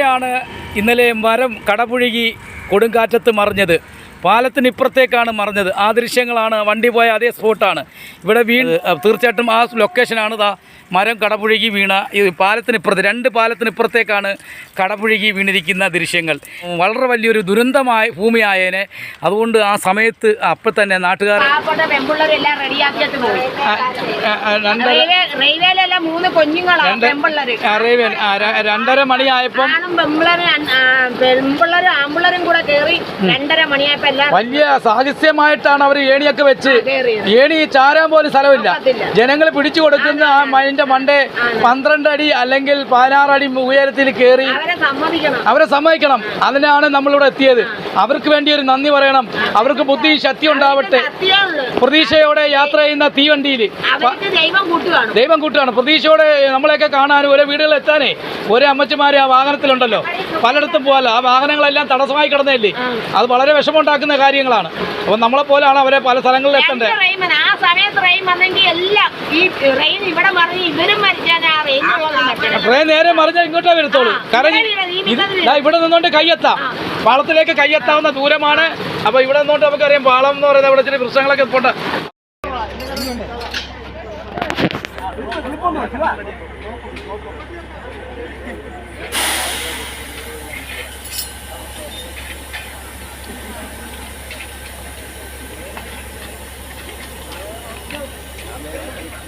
ഇവിടെയാണ് ഇന്നലെ മരം കടപുഴകി കൊടുങ്കാറ്റത്ത് മറിഞ്ഞത്? പാലത്തിന് ഇപ്പുറത്തേക്കാണ് മറിഞ്ഞത്. ആ ദൃശ്യങ്ങളാണ് വണ്ടി പോയ അതേ സ്പോട്ടാണ്. ഇവിടെ വീ തീർച്ചയായിട്ടും ആ ലൊക്കേഷനാണ് ഇതാ മരം കടപുഴകി വീണ ഈ പാലത്തിന് ഇപ്പുറത്ത് രണ്ട് പാലത്തിന് ഇപ്പുറത്തേക്കാണ് കടപുഴകി വീണിരിക്കുന്ന ദൃശ്യങ്ങൾ. വളരെ വലിയൊരു ദുരന്തമായ ഭൂമിയായേനെ. അതുകൊണ്ട് ആ സമയത്ത് അപ്പം തന്നെ നാട്ടുകാർ രണ്ടര മണിയായപ്പോൾ കൂടെ കയറി രണ്ടര മണിയായപ്പോ എല്ലാം വലിയ സാഹിത്യമായിട്ടാണ് അവർ ഏണിയൊക്കെ വെച്ച് ഏണി ചാരാൻ പോലും സ്ഥലമില്ല. ജനങ്ങൾ പിടിച്ചു കൊടുക്കുന്ന ആ മൈന്റെ മണ്ടേ പന്ത്രണ്ട് അടി അല്ലെങ്കിൽ പതിനാറടി ഉയരത്തിൽ കയറി അവരെ സമ്മതിക്കണം. അതിനാണ് നമ്മളിവിടെ എത്തിയത്. അവർക്ക് വേണ്ടി ഒരു നന്ദി പറയണം. അവർക്ക് ബുദ്ധി ശക്തി ഉണ്ടാവട്ടെ. പ്രതീക്ഷയോടെ യാത്ര ചെയ്യുന്ന തീവണ്ടിയിൽ ദൈവം കൂട്ടുകയാണ്. പ്രതീക്ഷയോടെ നമ്മളെയൊക്കെ കാണാനും ഓരോ വീടുകളിൽ എത്താനേ ഓരോ അമ്മച്ചിമാർ ആ വാഹനത്തിലുണ്ടല്ലോ. പലയിടത്തും പോകാലോ. ആ വാഹനങ്ങളെല്ലാം തടസ്സമായി കിടന്നതല്ലേ? അത് വളരെ വിഷമമുണ്ടാക്കുന്ന കാര്യങ്ങളാണ്. അപ്പോൾ നമ്മളെ പോലാണ് അവരെ പല സ്ഥലങ്ങളിൽ എത്തേണ്ടത് ഈ റെയിൻ ഇവിടെ മറിഞ്ഞ് ഇവരും മരിച്ചാൽ ആ ട്രെയിൻ നേരെ മറിഞ്ഞാൽ ഇങ്ങോട്ടേ വരത്തുള്ളൂ കാരണം ഇവിടെ നിന്നോണ്ട് കയ്യെത്താം പാളത്തിലേക്ക് കയ്യെത്താവുന്ന ദൂരമാണ് അപ്പൊ ഇവിടെ നിന്നോണ്ട് നമുക്കറിയാം പാളം എന്ന് പറയുന്നത് ഇവിടെ ചില വൃക്ഷങ്ങളൊക്കെ പോട്ടെ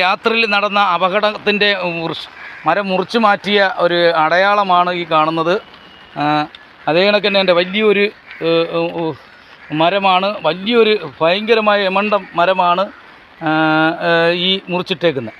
രാത്രിയിൽ നടന്ന അപകടത്തിന്റെ മരം മുറിച്ചു മാറ്റിയ ഒരു അടയാളമാണ് ഈ കാണുന്നത്. അതേ കണക്ക് തന്നെ എന്റെ വലിയൊരു മരമാണ് വലിയൊരു ഭയങ്കരമായ എമണ്ടം മരമാണ് ഈ മുറിച്ചിട്ടേക്കുന്നത്